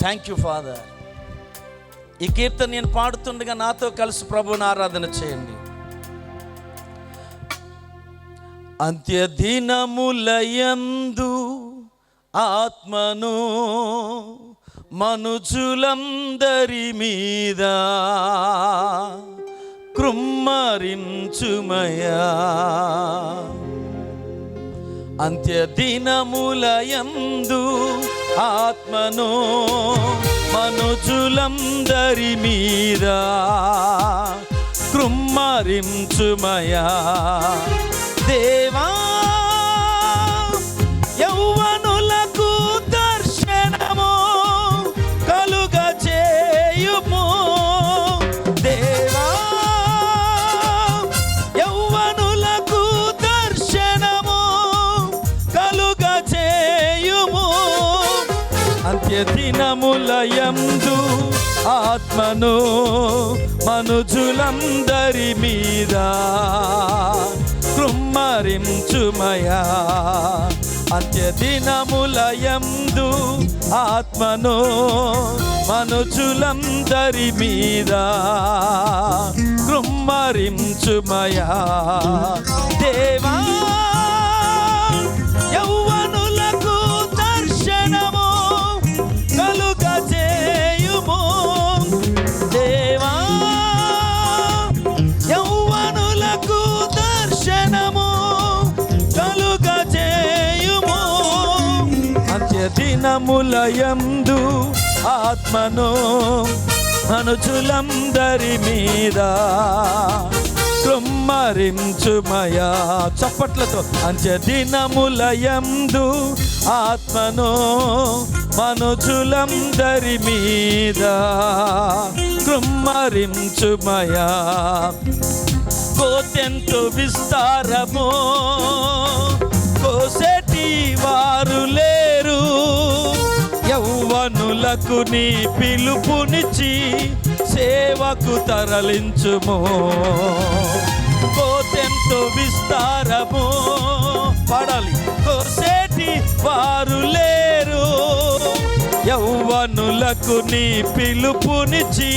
Thank you father ఈ కీర్తన నేను పాడుతుండగా నాతో కలిసి ప్రభుని ఆరాధన చేయండి. అంత్యదినములయందు ఆత్మను మనుజులందరి మీద కృమ్మరించుమయా అంత్యదినములయందు ఆత్మను మనుజులందరి మీద కృమ్మరించుమయా. దేవ హృదయందు ఆత్మను మనుజులందరి మీద కృమ్మరించుమయా. అంత్యదినములయందు ఆత్మను మనుజులందరి మీద కృమ్మరించుమయా. దేవా అంత్యదినములయందు ఆత్మను మనుజులందరి మీద కృమ్మరించుమయా చప్పట్లతో అంత్యదినములయందు ఆత్మను మనుజులందరి మీద కృమ్మరించుమయా కోతెంతో విస్తారమో కోసేటి వారు లేరు. యౌవనులకు నీ పిలుపునిచ్చి సేవకు తరలించుము. కోతెంతో విస్తారము పడాలి. కోసేటి వారు లేరు. యౌవనులకు నీ పిలుపునిచ్చి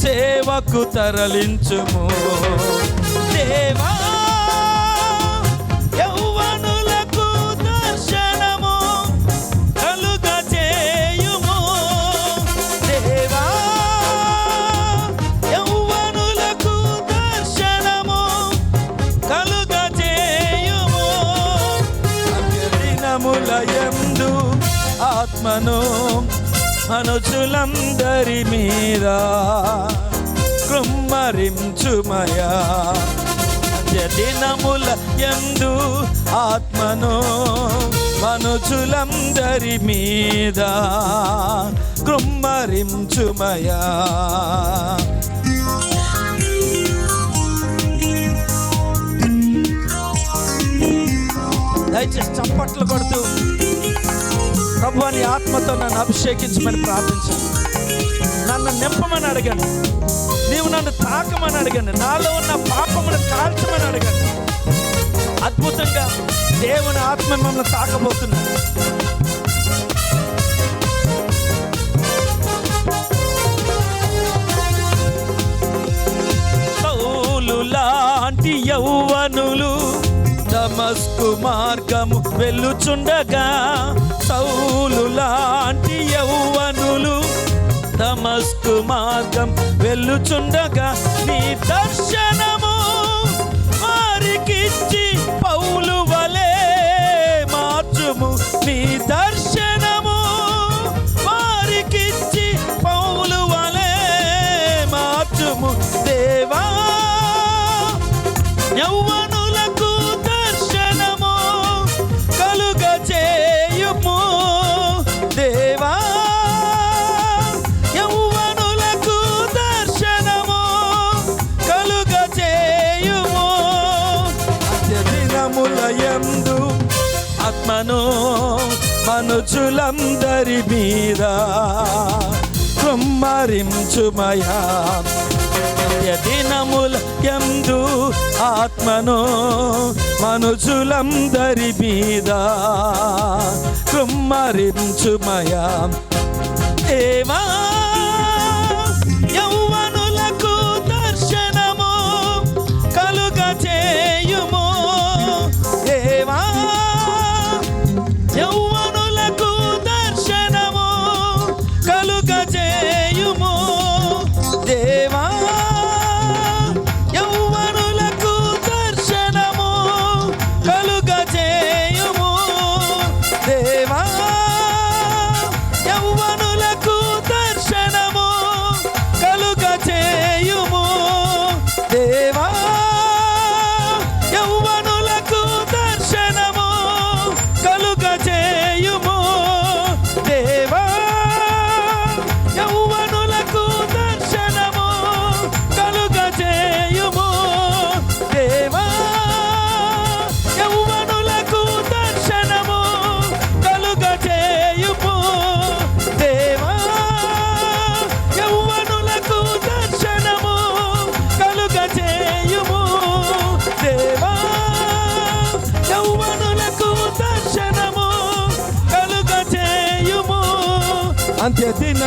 సేవకు తరలించుము. దేవా దినములయందు ఆత్మను మనుషులందరి మీద కృమ్మరించుమయా. దినముల ఎందు ఆత్మను మనుషులందరి మీద కృమ్మరించుమయా. దయచేసి చప్పట్లు కొడుతూ ప్రభు ఆత్మతో నన్ను అభిషేకించమని ప్రార్థించాను నన్ను నింపమని అడగండి. నీవు నన్ను తాకమని అడగండి. నాలో ఉన్న పాపమును కాల్చమని అడగండి. అద్భుతంగా దేవుని ఆత్మ మమ్మల్ని తాకబోతున్నాడు లాంటి యౌవనులు దమస్కు మార్గము వెళ్ళుచుండగా సౌలు లాంటి యౌవనులు దమస్కు మార్గం వెళ్ళుచుండగా నీ దర్శనము వారికిచ్చి పౌలు వలే మార్చుము. నీ అనుచులందరి మీద కుమ్మరించుమయా. దినముల ఎందు ఆత్మను మనుజులందరి మీద కుమ్మరించుమయా. ఏమా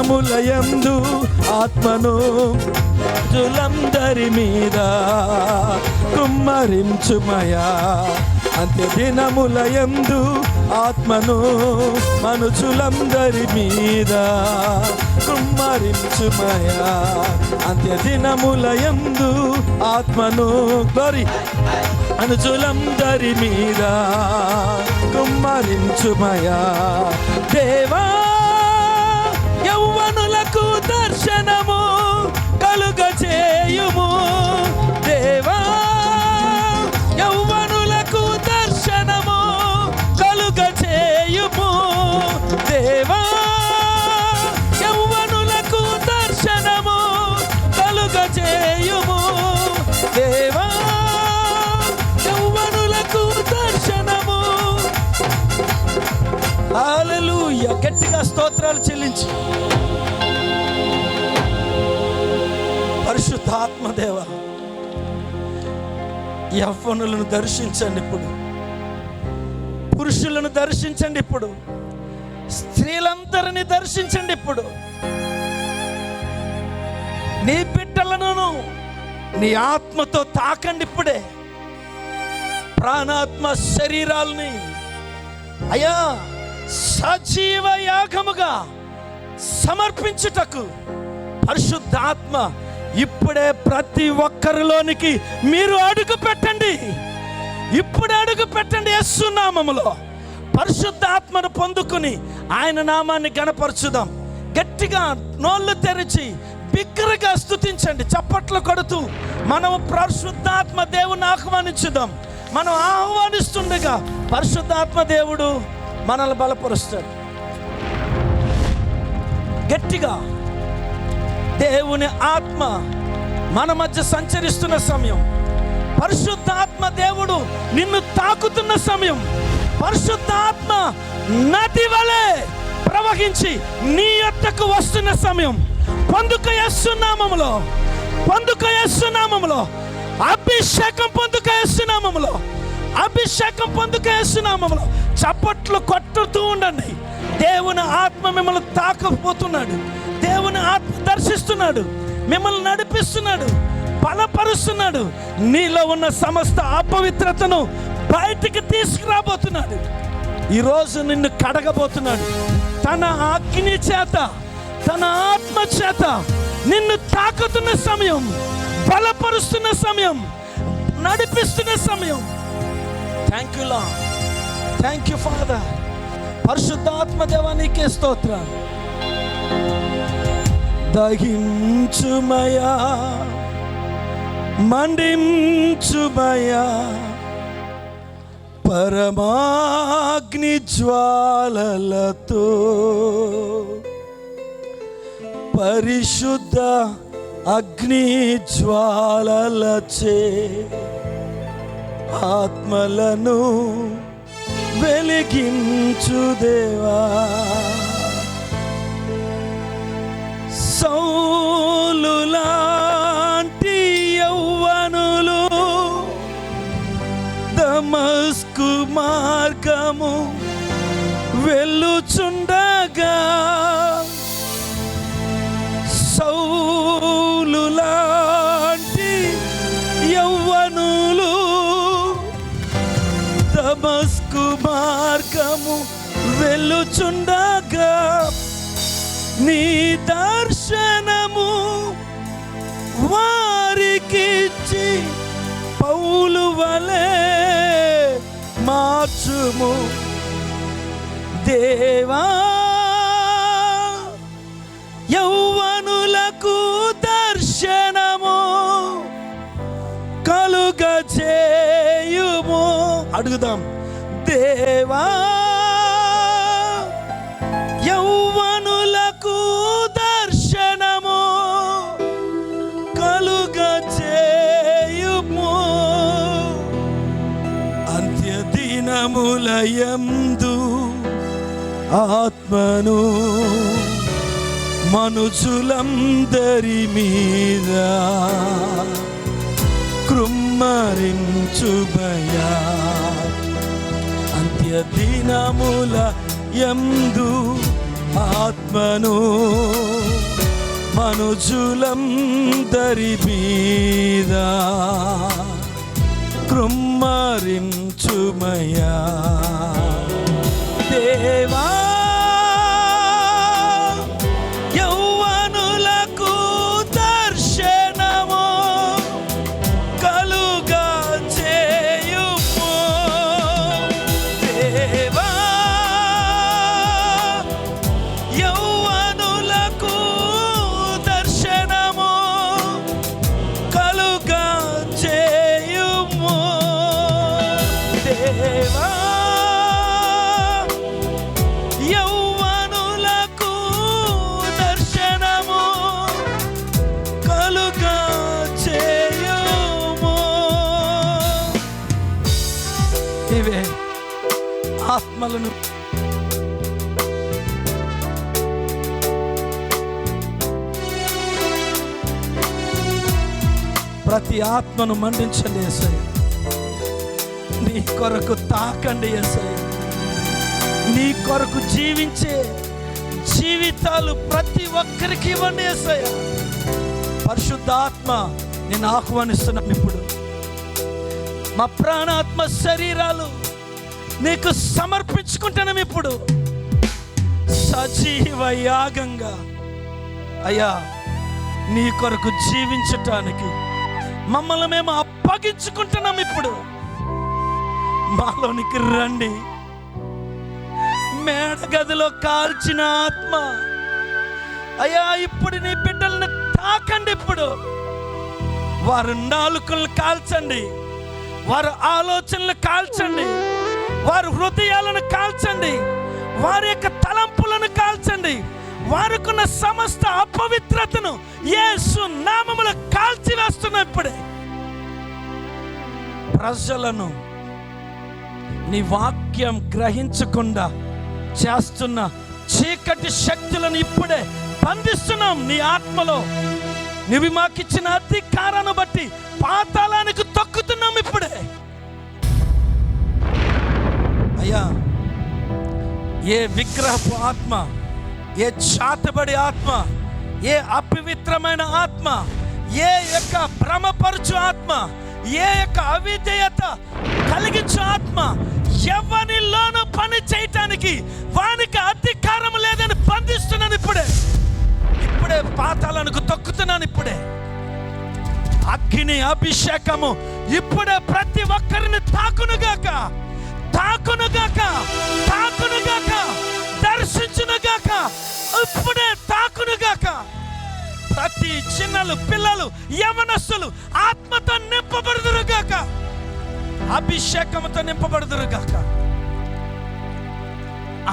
దినములయందు ఆత్మను జులందరి మీద కుమ్మరించుమయా. అంత్య దినములయందు ఆత్మను మనుషులందరి మీద కుమ్మరించుమయా. అంత్య దినములయందు ఆత్మను గోరి అనుచులందరి మీద కుమ్మరించుమయా. దేవా యౌవనులకు దర్శనము కలుగ చేయుము దేవా యౌవనులకు దర్శనము కలుగ చేయుము దేవా యౌవనులకు దర్శనము కలుగ చేయుము దేవా యౌవనులకు దర్శనము. హల్లెలూయా గట్టిగా స్తోత్రాలు చెల్లించి. ఆత్మదేవ యవ్వనులను దర్శించండి ఇప్పుడు. పురుషులను దర్శించండి ఇప్పుడు. స్త్రీలందరినీ దర్శించండి ఇప్పుడు. నీ బిడ్డలను నీ ఆత్మతో తాకండి ఇప్పుడే. ప్రాణాత్మ శరీరాల్ని అయ్యా సజీవ యాగముగా సమర్పించుటకు పరిశుద్ధాత్మ ఇప్పుడే ప్రతి ఒక్కరిలోనికి మీరు అడుగు పెట్టండి. ఇప్పుడు అడుగు పెట్టండి యస్సు నామములో. పరిశుద్ధాత్మను పొందుకుని ఆయన నామాన్ని గణపరచుదాం. గట్టిగా నోళ్ళు తెరిచి బిగ్గరగా స్తుతించండి. చప్పట్లు కొడుతూ మనం పరిశుద్ధాత్మ దేవుని ఆహ్వానించుదాం. మనం ఆహ్వానిస్తుండగా పరిశుద్ధాత్మ దేవుడు మనల్ని బలపరుస్తాడు. గట్టిగా దేవుని ఆత్మ మన మధ్య సంచరిస్తున్న సమయం. పరిశుద్ధాత్మ దేవుడు నిన్ను తాకుతున్న సమయం. పరిశుద్ధాత్మ నది వలె ప్రవహించి నీ యొద్దకు వస్తున్న సమయం. పొందుక నామములో పొందుక నామములో అభిషేకం పొందుక నామములో అభిషేకం పొందుక నామములో. చప్పట్లు కొట్టుతూ ఉండండి. దేవుని ఆత్మ మిమ్మల్ని తాకపోతున్నాడు దేవుని ఆత్మ దర్శిస్తున్నాడు మిమ్మల్ని నడిపిస్తున్నాడు బలపరుస్తున్నాడు నీలో ఉన్న సమస్త అపవిత్రతను బయటికి తీసుకురాబోతున్నాడు. ఈరోజు నిన్ను కడగబోతున్నాడు. తన అగ్ని చేత తన ఆత్మ చేత నిన్ను తాకుతున్న సమయం బలపరుస్తున్న సమయం నడిపిస్తున్న సమయం. థ్యాంక్ యూ లా థ్యాంక్ యూ ఫాదర్ పరిశుద్ధాత్మ దేవానికే స్తోత్రాలు. దహించుమయా మండించుమయా పరమాగ్ని జ్వాలలతో పరిశుద్ధ అగ్ని జ్వాలలచే ఆత్మలను వెలిగించు దేవా. సౌలులాంటి యౌవనులు దమస్కు మార్గము వెళ్ళుచుండగా సౌలులాంటి యౌవనులు దమస్కు మార్గము వెళ్ళుచుండగా నీ దా దర్శనము వారికిచ్చి పౌలు వలె మార్చుము. దేవా యౌవనులకు దర్శనము కలుగ చేయుము అడుగుదాం. దేవా హృదయందు ఆత్మను మనుషులందరి మీద కృమ్మరించుబయా అంత్యదినముల యందు ఆత్మను మనుషులందరి మీద కృమ్మరించుమయా దేవా ఆత్మలను ప్రతి ఆత్మను మండించండి ఏసయ్య నీ కొరకు తాకండి ఏసయ్య నీ కొరకు జీవించే జీవితాలు ప్రతి ఒక్కరికి ఇవ్వండి ఏసయ్య పరిశుద్ధాత్మ నేను ఆహ్వానిస్తున్నాను ఇప్పుడు. మా ప్రాణాత్మ శరీరాలు నీకు సమర్పించుకుంటాను ఇప్పుడు. సజీవ యాగంగా. అయ్యా నీ కొరకు జీవించటానికి మమ్మల్ని మేము అప్పగించుకుంటున్నాం ఇప్పుడు. మాలోనికి రండి. మేడగదిలో కాల్చిన ఆత్మ. అయ్యా ఇప్పుడు నీ బిడ్డల్ని తాకండి ఇప్పుడు. వారు నాలుకలను కాల్చండి. వారు ఆలోచనలు కాల్చండి. వారి హృదయాలను కాల్చండి. వారి యొక్క తలంపులను కాల్చండి. వారికున్న సమస్త అపవిత్రతను యేసు నామములు కాల్చి ఇప్పుడే. ప్రజలను నీ వాక్యం గ్రహించకుండా చేస్తున్న చీకటి శక్తులను ఇప్పుడే బంధిస్తున్నాం నీ ఆత్మలో. నువ్వు మాకిచ్చిన అధికారాన్ని బట్టి పాతాల ఏ విగ్రహపు ఆత్మ ఏ చాతబడి ఆత్మ ఏ అపవిత్రమైన ఆత్మ ఏ యొక్క భ్రమపరచు ఆత్మ ఏ యొక్క అవిధేయత కలిగించు ఆత్మ ఎవరిలోనూ పని చేయటానికి వానికి అధికారం లేదని బంధిస్తున్నాను ఇప్పుడే. ఇప్పుడే పాతాలకు తొక్కుతున్నాను ఇప్పుడే. అగ్ని అభిషేకము ఇప్పుడే ప్రతి ఒక్కరిని తాకునుగాక. ప్రతి చిన్నలు పిల్లలు యవనస్తులు ఆత్మతో నింపబడుదురుగాక అభిషేకముతో నింపబడుదురుగాక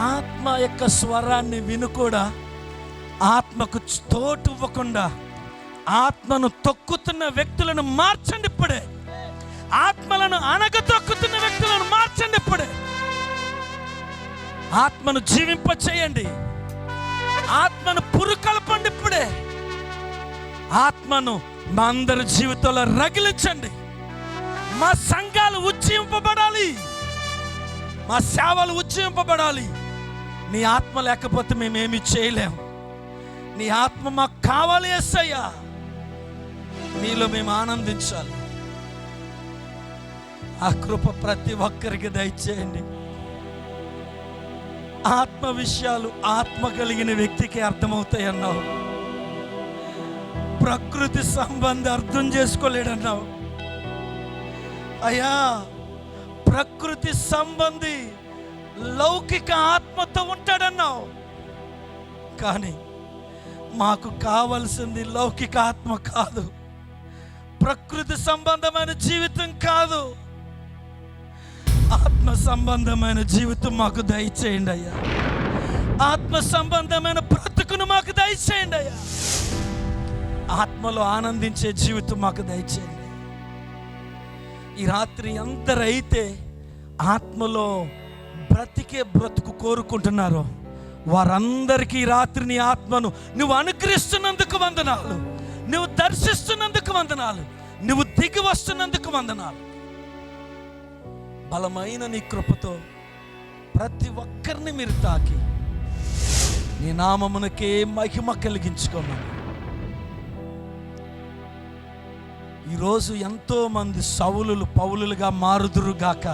ఆత్మ యొక్క స్వరాన్ని విను కూడా ఆత్మకు తోటు ఇవ్వకుండా ఆత్మను తొక్కుతున్న వ్యక్తులను మార్చండి ఇప్పుడే. ఆత్మలను అనగతొక్కుతున్న వ్యక్తులను మార్చండి ఇప్పుడే. ఆత్మను జీవింప చేయండి ఆత్మను ఆత్మను మా అందరి జీవితంలో రగిలించండి. మా సంఘాలు ఉజ్జీంపబడాలి మా సేవలు ఉజ్జీంపబడాలి నీ ఆత్మ లేకపోతే మేమేమి చేయలేము నీ ఆత్మ మాకు కావాలి ఎస్సయ్యా నీలో మేము ఆనందించాలి. ఆ కృప ప్రతి ఒక్కరికి దయచేయండి. ఆత్మ విషయాలు ఆత్మ కలిగిన వ్యక్తికి అర్థమవుతాయి అన్నావు ప్రకృతి సంబంధం అర్థం చేసుకోలేడన్నావు. అయ్యా ప్రకృతి సంబంధి లౌకిక ఆత్మతో ఉంటాడన్నావు. కానీ మాకు కావలసింది లౌకిక ఆత్మ కాదు. ప్రకృతి సంబంధమైన జీవితం కాదు. ఆత్మ సంబంధమైన జీవితం మాకు దయచేయండి అయ్యా. ఆత్మ సంబంధమైన బ్రతుకును మాకు దయచేయండి అయ్యా. ఆత్మలో ఆనందించే జీవితం మాకు దయచేయండి. ఈ రాత్రి ఎంతరైతే ఆత్మలో బ్రతికే బ్రతుకు కోరుకుంటున్నారో వారందరికీ ఈ రాత్రి నీ ఆత్మను నువ్వు అనుగ్రహిస్తున్నందుకు వందనాలు. నువ్వు దర్శిస్తున్నందుకు వందనాలు. నువ్వు దిగి వస్తున్నందుకు వందనాలు. బలమైన నీ కృపతో ప్రతి ఒక్కరిని మీరు తాకి నీ నామమునకే మహిమ కలిగించుకున్నాను ఈరోజు ఎంతో మంది సౌలులు పౌలులుగా మారుదురుగాక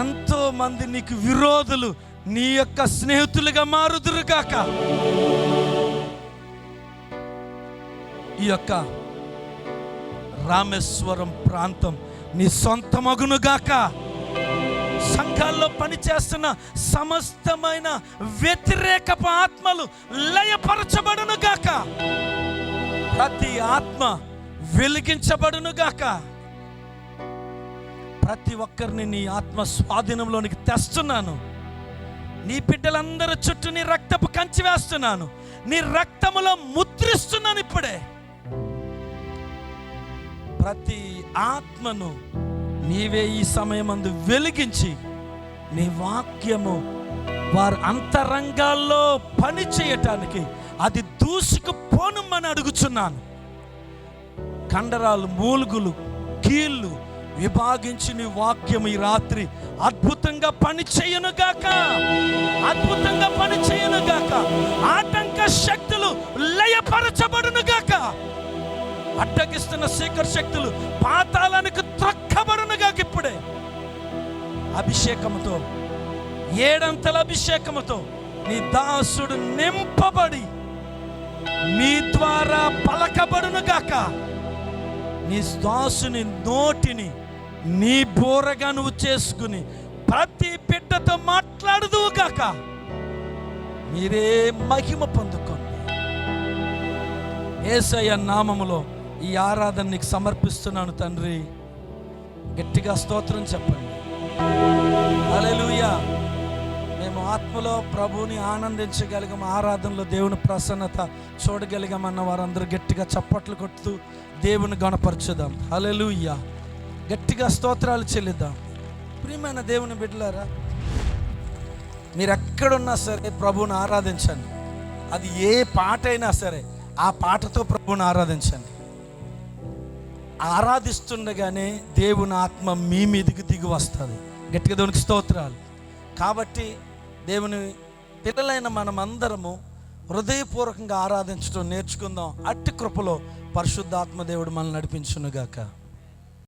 ఎంతో మంది నీకు విరోధులు నీ యొక్క స్నేహితులుగా మారుదురుగాక ఈ యొక్క రామేశ్వరం ప్రాంతం నీ సొంత మగునుగాక సంఘాల్లో పనిచేస్తున్న సమస్తమైన వ్యతిరేకపు ఆత్మలు లయపరచబడును గాక. ప్రతి ఆత్మ వెలిగించబడును గాక ప్రతి ఒక్కరిని నీ ఆత్మ స్వాధీనంలోనికి తెస్తున్నాను. నీ బిడ్డలందరి చుట్టూ నీ రక్తపు కంచి వేస్తున్నాను. నీ రక్తములో ముద్రిస్తున్నాను ఇప్పుడే. ప్రతి ఆత్మను నీవే ఈ సమయమందు వెలిగించి నీ వాక్యము వారి అంతరంగాల్లో పని చేయటానికి అది దూసుకుపోనుమని అడుగుచున్నాను. కండరాలు మూలుగులు కీళ్ళు విభాగించి నీ వాక్యం ఈ రాత్రి అద్భుతంగా పని చేయనుగాక అద్భుతంగా పని చేయనుగాక ఆటంక శక్తులు లయపరచబడునుగాక అడ్డగిస్తున్న శేఖర్ శక్తులు పాతాళానికి త్రక్కబడునుగాక ఇప్పుడే. అభిషేకముతో ఏడంతల అభిషేకముతో నీ దాసుడు నింపబడి నీ ద్వారా పలకబడును గాక. నీ దాసుని నోటిని నీ బోరగా నువ్వు చేసుకుని ప్రతి బిడ్డతో మాట్లాడుదువుగాక మీరే మహిమ పొందుకోండి. ఏసయ్య నామములో ఈ ఆరాధన నీకు సమర్పిస్తున్నాను తండ్రి. గట్టిగా స్తోత్రం చెప్పండి. అలెలుయా మేము ఆత్మలో ప్రభువుని ఆనందించగలిగాం ఆరాధనలో దేవుని ప్రసన్నత చూడగలిగామన్న వారందరూ గట్టిగా చప్పట్లు కొడుతూ దేవుని గణపరచుదాం. హల్లెలూయా. గట్టిగా స్తోత్రాలు చెల్లిద్దాం. ప్రియమైన దేవుని బిడ్డలారా మీరు ఎక్కడున్నా సరే ప్రభువుని ఆరాధించండి. అది ఏ పాట అయినా సరే ఆ పాటతో ప్రభువుని ఆరాధించండి. ఆరాధిస్తుండగానే దేవుని ఆత్మ మీ మీదికి దిగి వస్తుంది. గట్టిగా దేవునికి స్తోత్రాలు. కాబట్టి దేవుని పిల్లలైన మనమందరము హృదయపూర్వకంగా ఆరాధించడం నేర్చుకుందాం. అట్టి కృపలో పరిశుద్ధాత్మ దేవుడు మనల్ని నడిపించునుగాక.